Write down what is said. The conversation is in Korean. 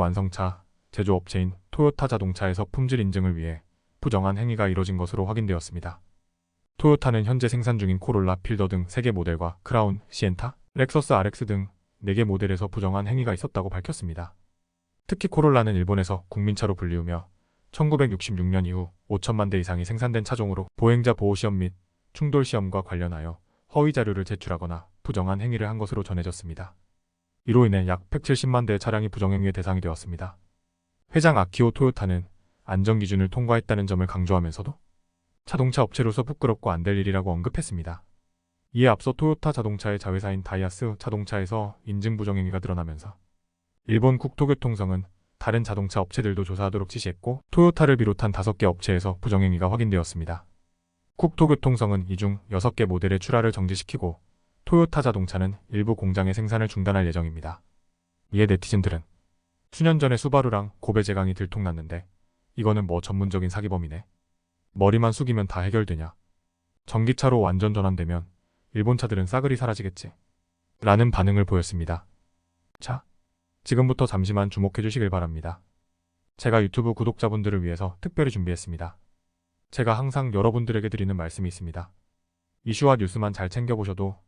완성차 제조업체인 토요타 자동차에서 품질 인증을 위해 부정한 행위가 이뤄진 것으로 확인되었습니다. 토요타는 현재 생산 중인 코롤라 필더 등 3개 모델과 크라운, 시엔타, 렉서스 RX 등 4개 모델에서 부정한 행위가 있었다고 밝혔습니다. 특히 코롤라는 일본에서 국민차로 불리우며 1966년 이후 5천만 대 이상이 생산된 차종으로 보행자 보호 시험 및 충돌 시험과 관련하여 허위 자료를 제출하거나 부정한 행위를 한 것으로 전해졌습니다. 이로 인해 약 170만 대의 차량이 부정행위의 대상이 되었습니다. 회장 아키오 토요타는 안전 기준을 통과했다는 점을 강조하면서도 자동차 업체로서 부끄럽고 안 될 일이라고 언급했습니다. 이에 앞서 토요타 자동차의 자회사인 다이아스 자동차에서 인증 부정행위가 드러나면서 일본 국토교통성은 다른 자동차 업체들도 조사하도록 지시했고 토요타를 비롯한 5개 업체에서 부정행위가 확인되었습니다. 국토교통성은 이 중 6개 모델의 출하를 정지시키고 토요타 자동차는 일부 공장의 생산을 중단할 예정입니다. 이에 네티즌들은 수년 전에 수바루랑 고베 제강이 들통났는데 이거는 뭐 전문적인 사기범이네. 머리만 숙이면 다 해결되냐. 전기차로 완전 전환되면 일본 차들은 싸그리 사라지겠지. 라는 반응을 보였습니다. 자, 지금부터 잠시만 주목해 주시길 바랍니다. 제가 유튜브 구독자분들을 위해서 특별히 준비했습니다. 제가 항상 여러분들에게 드리는 말씀이 있습니다. 이슈와 뉴스만 잘 챙겨보셔도